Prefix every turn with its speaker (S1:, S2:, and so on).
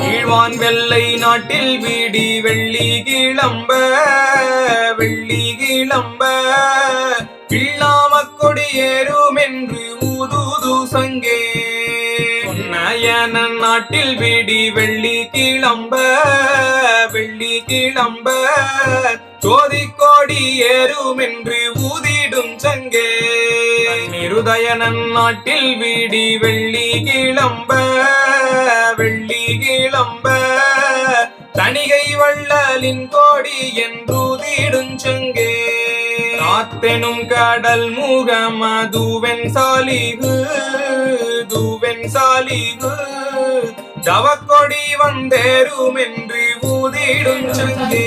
S1: கீழ்வான் வெள்ளை நாட்டில் வீடி வெள்ளி கிளம்ப வெள்ளி கிளம்ப இல்லாம கொடியேறும் என்று ஊதுது சங்கே. நயனன் நாட்டில் வீடி வெள்ளி கிளம்ப வெள்ளி கிளம்ப சோதி கோடி ஏறும் என்று ஊதிடும் சங்கே. நிருதயனன் நாட்டில் வீடி வெள்ளி கிளம்ப வெள்ளி கிளம்ப. தணிகை வள்ளலின் கோடி என்றூதிடும் சங்கே. காத்தெனும் கடல் முகமதுவென் சாலிகு தூவென் சாலிகு தவக்கொடி வந்தேரும் என்று ஊதிடும் சங்கே.